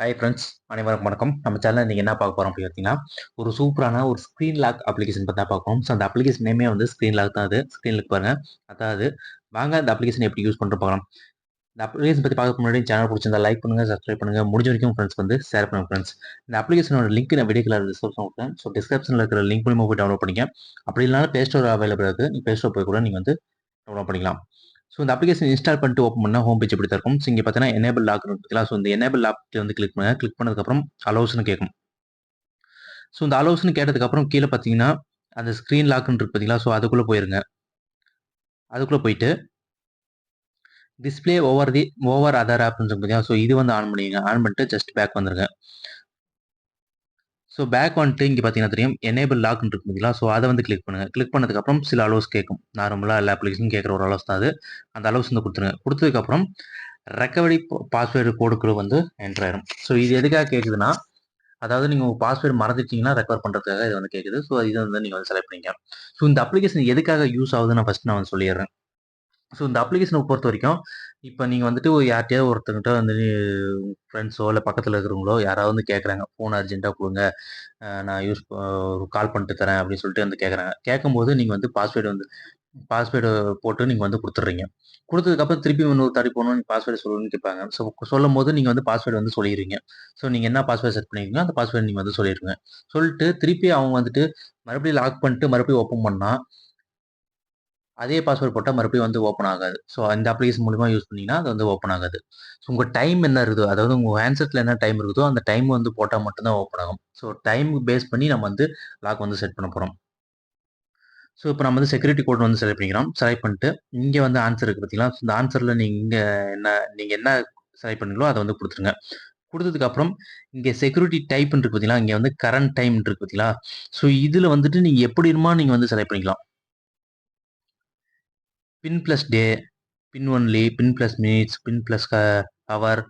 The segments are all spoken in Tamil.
ஹாய் ஃப்ரெண்ட்ஸ் அனைவருக்கும் வணக்கம். நம்ம சேனல் நீங்கள் என்ன பார்க்க போகிறோம் அப்படி பார்த்தீங்கன்னா ஒரு சூப்பரான ஒரு ஸ்க்ரீன் லாக் அப்ளிகேஷன் பற்றி தான் பார்க்கணும் ஸோ அந்த அப்ளிகேஷன் நேமே வந்து ஸ்க்ரீன் லாக் தான் அது. ஸ்க்ரீனுக்கு பாருங்கள் அதாவது வாங்க அந்த அப்ளிகேஷன் எப்படி யூஸ் பண்ணுற பார்க்கலாம். இந்த அப்ளிகேஷன் பற்றி பார்க்க முன்னாடி சேனல் பிடிச்சிருந்தா லைக் பண்ணுங்க சப்ஸ்கிரைப் பண்ணுங்க. முடிஞ்ச வரைக்கும் ஃப்ரெண்ட்ஸ் வந்து ஷேர் பண்ணுங்கள் ஃப்ரெண்ட்ஸ் இந்த அப்ளிகேஷனோட லிங்க் நான் வீடியோக்கில் டிஸ்கிரிப்ஷன் கொடுத்தேன் ஸோ டிஸ்கிரிப்ஷனில் இருக்கிற லிங்க் மூலியமாக போய் டவுன்லோட் பண்ணிக்க. அப்படி இல்லைனா ப்ளே ஸ்டோர் அவைலபிள் இருக்குது நீங்கள் ப்ளே ஸ்டோர் போய் கூட நீங்கள் வந்து டவுன்லோட் பண்ணிக்கலாம். ஸோ இந்த அப்ளிகேஷன் இன்ஸ்டால் பண்ணிட்டு ஓப்பன் பண்ணால் ஹோம் பேஜ் எப்படி தான் இருக்கும் ஸோ இங்கே பார்த்தீங்கன்னா எனேபிள் லாக் இருக்குங்களா ஸோ இந்த எனேபிள் லாக் வந்து கிளிக் பண்ணுங்க. கிளிக் பண்ணதுக்கப்புறம் அலோஸ்னு கேட்கும். ஸோ இந்த அலோஸ்னு கேட்டதுக்கப்புறம் கீழே பார்த்தீங்கன்னா அந்த ஸ்க்ரீன் லாக்னு இருக்கு பார்த்தீங்களா? ஸோ அதுக்குள்ளே போயிருங்க. அதுக்குள்ளே போயிட்டு display over the over other ஆப்னு சொல்லி பார்த்தீங்கன்னா ஸோ இது வந்து ஆன் பண்ணிங்க ஆன் பண்ணிட்டு ஜஸ்ட் பேக் வந்துருங்க. ஸோ பேக் வந்துட்டு இங்கே பார்த்தீங்கன்னா தெரியும். எனேபிள் லாக்னு இருக்கும் பார்த்தீங்களா ஸோ அதை வந்து கிளிக் பண்ணுங்கள் கிளிக் பண்ணதுக்கப்புறம் சில அலோஸ் கேட்கும். நார்மலாக எல்லா அப்ளிகேஷனும் கேட்குற ஒரு அலோஸ் தான் அது. அந்த அலோஸ் வந்து கொடுத்துருங்க. கொடுத்ததுக்கப்புறம் ரெக்கவரி பாஸ்வேர்டு கோடுக்குள்ள வந்து என்ட்ரு ஆயிரும். ஸோ இது எதுக்காக கேட்குதுன்னா அதாவது நீங்கள் உங்கள் பாஸ்வேர்டு மறந்துட்டீங்கன்னா ரெக்கவர் பண்ணுறதுக்காக இது வந்து கேட்குது. ஸோ இது வந்து நீங்கள் வந்து செலக்ட் பண்ணிங்க ஸோ இந்த அப்ளிகேஷன் எதுக்காக யூஸ் ஆகுதுன்னு நான் ஃபஸ்ட் நான் வந்து சொல்லிடுறேன். ஸோ இந்த அப்ளிகேஷனை பொறுத்த வரைக்கும் இப்போ நீங்கள் வந்துட்டு யார்கிட்டயாவது ஒருத்தங்கிட்ட வந்து ஃப்ரெண்ட்ஸோ இல்லை பக்கத்தில் இருக்கிறவங்களோ யாராவது வந்து கேட்குறாங்க ஃபோன் அர்ஜென்ட்டாக கொடுங்க. நான் யூஸ் கால் பண்ணிட்டு தரேன் அப்படின்னு சொல்லிட்டு வந்து கேட்குறாங்க கேட்கும்போது நீங்கள் வந்து பாஸ்வேர்டு வந்து பாஸ்வேர்டு போட்டு நீங்கள் வந்து கொடுத்துட்றீங்க. கொடுத்ததுக்கப்புறம் திருப்பி இன்னொரு தடி போகணும் நீங்கள் பாஸ்வேர்டு சொல்லணும்னு கேட்பாங்க ஸோ சொல்லும் போது நீங்கள் வந்து பாஸ்வேர்டு வந்து சொல்லிடுறீங்க ஸோ நீங்கள் என்ன பாஸ்வேர்டு செட் பண்ணிருக்கீங்களோ அந்த பாஸ்வேர்டு நீங்கள் வந்து சொல்லிடுங்க. சொல்லிட்டு திருப்பி அவங்க வந்துட்டு மறுபடியும் லாக் பண்ணிட்டு மறுபடியும் ஓப்பன் பண்ணால் அதே பாஸ்வேர்ட் போட்டால் மறுபடியும் வந்து ஓப்பன் ஆகாது. ஸோ அந்த அப்ளிகேஷன் மூலிமா யூஸ் பண்ணிங்கன்னா அது வந்து ஓப்பன் ஆகாது. ஸோ உங்கள் டைம் என்ன இருக்குதோ அதாவது உங்கள் ஹேண்ட்செட்டில் என்ன டைம் இருக்குதோ அந்த டைம் வந்து போட்டால் மட்டும்தான் ஓப்பன் ஆகும். ஸோ டைம் பேஸ் பண்ணி நம்ம வந்து லாக் வந்து செட் பண்ண போகிறோம் ஸோ இப்போ நம்ம வந்து செக்யூரிட்டி கோட் வந்து செலக்ட் பண்ணிக்கிறோம். செலக்ட் பண்ணிட்டு இங்கே வந்து ஆன்சர் இருக்குது பார்த்தீங்களா இந்த ஆன்சரில் நீங்கள் என்ன நீங்கள் என்ன செலக்ட் பண்ணீங்களோ அதை வந்து கொடுத்துருங்க. கொடுத்ததுக்கப்புறம் இங்கே செக்யூரிட்டி டைப்புன்னு இருக்கு பார்த்தீங்களா இங்கே வந்து கரண்ட் டைம் இருக்கு பார்த்தீங்களா ஸோ இதில் வந்துட்டு நீங்கள் எப்படி இருமா நீங்கள் வந்து செலக்ட் பண்ணிக்கலாம். Pin plus day pin only pin plus minutes pin plus hour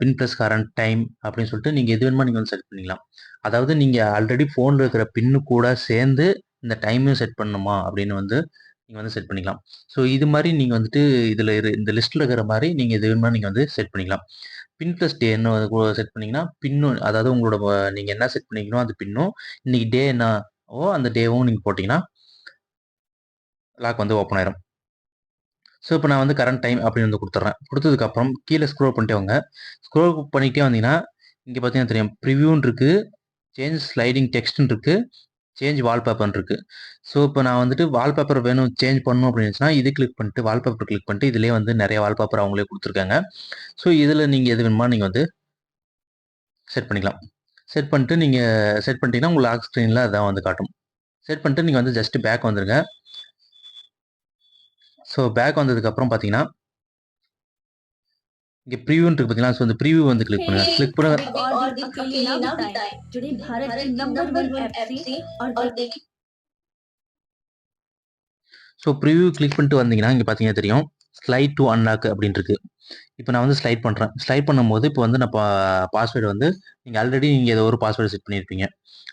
pin plus current time அப்படின்னு சொல்லிட்டு நீங்கள் எது வேணுமோ நீங்கள் வந்து செட் பண்ணிக்கலாம். அதாவது நீங்கள் ஆல்ரெடி ஃபோனில் இருக்கிற பின்னு கூட சேர்ந்து இந்த டைமையும் செட் பண்ணணுமா அப்படின்னு வந்து நீங்கள் வந்து செட் பண்ணிக்கலாம். ஸோ இது மாதிரி நீங்கள் வந்துட்டு இதில் இரு இந்த லிஸ்ட்டில் இருக்கிற மாதிரி நீங்கள் எது வேணுமோ நீங்கள் வந்து செட் பண்ணிக்கலாம். பின் ப்ளஸ் டே என்ன செட் பண்ணிங்கன்னா பின்னும் அதாவது உங்களோட நீங்கள் என்ன செட் பண்ணிக்கணும் அது பின்னும் இன்றைக்கி டே என்னவோ அந்த டேவும் நீங்கள் போட்டிங்கன்னா லாக் வந்து ஓப்பன் ஆயிரும். ஸோ இப்போ நான் வந்து கரண்ட் டைம் அப்படின்னு வந்து கொடுத்துட்றேன் கொடுத்ததுக்கப்புறம் கீழே ஸ்க்ரோல் பண்ணிட்டே வாங்க. ஸ்க்ரோல் பண்ணிகிட்டே வந்தீங்கன்னா இங்கே பார்த்தீங்கன்னா தெரியும். ப்ரிவியூன் இருக்குது சேஞ்ச் ஸ்லைடிங் டெக்ஸ்ட்னு இருக்குது சேஞ்ச் வால்பேப்பர்னு இருக்குது ஸோ இப்போ நான் வந்துட்டு வால்பேப்பர் வேணும் சேஞ்ச் பண்ணணும் அப்படின்னு இது கிளிக் பண்ணிட்டு வால்பேப்பர் கிளிக் பண்ணிட்டு இதிலே வந்து நிறைய வால்பேப்பர் அவங்களே கொடுத்துருக்காங்க. ஸோ இதில் நீங்கள் எது வேணுமா நீங்கள் வந்து செட் பண்ணிக்கலாம். செட் பண்ணிட்டு நீங்கள் செட் பண்ணிட்டீங்கன்னா உங்கள் லாக் ஸ்க்ரீனில் அதான் வந்து காட்டும். செட் பண்ணிட்டு நீங்கள் வந்து ஜஸ்ட் பேக் வந்துருங்க. ஸோ பேக் வந்ததுக்கப்புறம் பார்த்தீங்கன்னா இங்கே ப்ரீவியூன்னு இருக்கு பார்த்தீங்களா ஸோ இந்த ப்ரீவியூ வந்து கிளிக் பண்ணுங்க. கிளிக் பண்ணுங்க. ஸோ ப்ரிவியூ கிளிக் பண்ணிட்டு வந்தீங்கன்னா இங்கே பார்த்தீங்கன்னா தெரியும். ஸ்லைட் டு அன்லாக் அப்படின்னு இருக்கு. இப்போ நான் வந்து ஸ்லைட் பண்ணுறேன் ஸ்லைட் பண்ணும்போது இப்போ வந்து நான் பாஸ்வேர்டு வந்து நீங்கள் ஆல்ரெடி நீங்கள் ஏதோ ஒரு பாஸ்வேர்டு செட் பண்ணியிருப்பீங்க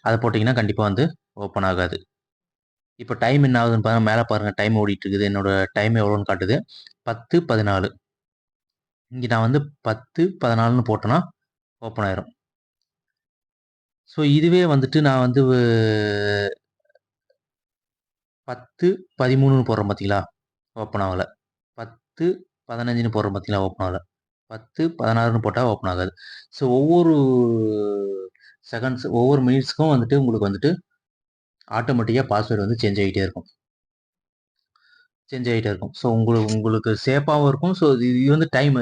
அதை போட்டிங்கன்னா கண்டிப்பாக வந்து ஓப்பன் ஆகாது. இப்போ டைம் என்ன ஆகுதுன்னு பாருங்க. மேலே பாருங்கள் டைம் ஓடிட்டு இருக்குது என்னோட டைம் எவ்வளோன்னு காட்டுது. பத்து பதினாலு. இங்கே நான் வந்து பத்து பதினாலுன்னு போட்டேன்னா ஓப்பன் ஆயிரும். ஸோ இதுவே வந்துட்டு நான் வந்து பத்து பதிமூணுன்னு போடுறேன் பார்த்தீங்களா ஓப்பன் ஆகலை. பத்து பதினஞ்சுன்னு போடுறேன் பார்த்தீங்களா ஓப்பன் ஆகலை. பத்து பதினாறுன்னு போட்டால் ஓப்பன் ஆகாது. ஸோ ஒவ்வொரு செகண்ட்ஸ் ஒவ்வொரு மினிட்ஸ்க்கும் வந்துட்டு உங்களுக்கு வந்துட்டு ஆட்டோமேட்டிக்காக பாஸ்வேர்டு வந்து சேஞ்ச் ஆகிட்டே இருக்கும். சேஞ்ச் ஆகிட்டே இருக்கும். ஸோ உங்களுக்கு உங்களுக்கு சேஃபாகவும் இருக்கும். ஸோ இது வந்து டைம்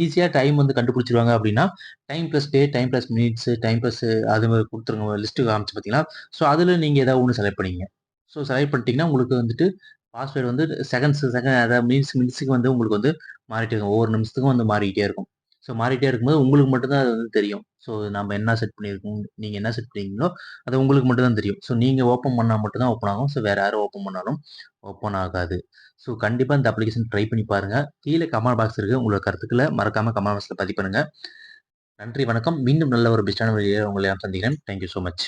ஈஸியாக டைம் வந்து கண்டுபிடிச்சிருவாங்க அப்படின்னா time plus day time plus minutes time plus அது மாதிரி கொடுத்துருங்க லிஸ்ட்டு காமிச்சு பார்த்தீங்கன்னா ஸோ அதில் நீங்கள் ஏதாவது ஒன்று செலக்ட் பண்ணிங்க ஸோ செலக்ட் பண்ணிட்டீங்கன்னா உங்களுக்கு வந்துட்டு பாஸ்வேர்டு வந்து செகண்ட்ஸ் செகண்ட் அதாவது மினிட்ஸ் மினிட்ஸுக்கு வந்து உங்களுக்கு வந்து மாறிட்டே இருக்கும். ஒவ்வொரு நிமிஷத்துக்கும் வந்து மாறிக்கிட்டே இருக்கும். ஸோ மாறிட்டே இருக்கும்போது உங்களுக்கு மட்டும்தான் அது வந்து தெரியும். ஸோ நம்ம என்ன செட் பண்ணியிருக்கோம் நீங்கள் என்ன செட் பண்ணிங்களோ அது உங்களுக்கு மட்டும்தான் தெரியும். ஸோ நீங்கள் ஓப்பன் பண்ணால் மட்டும்தான் ஓப்பன் ஆகும். ஸோ வேறு யாரும் ஓப்பன் பண்ணாலும் ஓப்பன் ஆகாது. ஸோ கண்டிப்பாக இந்த அப்ளிகேஷன் ட்ரை பண்ணி பாருங்கள் கீழே கமெண்ட் பாக்ஸ் இருக்குது உங்களோட கருத்துக்களை மறக்காமல் கமெண்ட் பாக்ஸில் பதிவு பண்ணுங்கள் நன்றி வணக்கம். மீண்டும் நல்ல ஒரு பெஸ்டான வழியை உங்களை சந்திக்கிறேன். Thank you so much